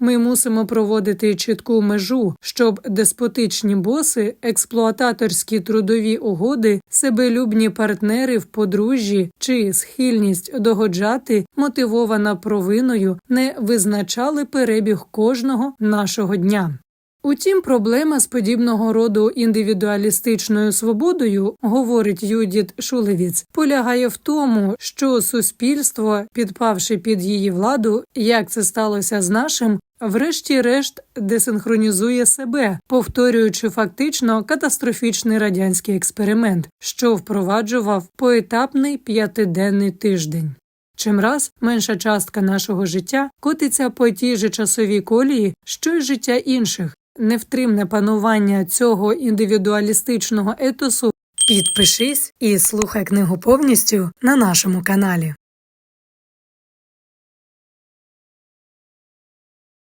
Ми мусимо проводити чітку межу, щоб деспотичні боси, експлуататорські трудові угоди, себелюбні партнери в подружжі чи схильність догоджати, мотивована провиною, не визначали перебіг кожного нашого дня. Утім, проблема з подібного роду індивідуалістичною свободою, говорить Юдіт Шулевіц, полягає в тому, що суспільство, підпавши під її владу, як це сталося з нашим, врешті-решт десинхронізує себе, повторюючи фактично катастрофічний радянський експеримент, що впроваджував поетапний п'ятиденний тиждень. Чимраз менша частка нашого життя котиться по тій же часовій колії, що й життя інших. Невтримне панування цього індивідуалістичного етосу. Підпишись і слухай книгу повністю на нашому каналі.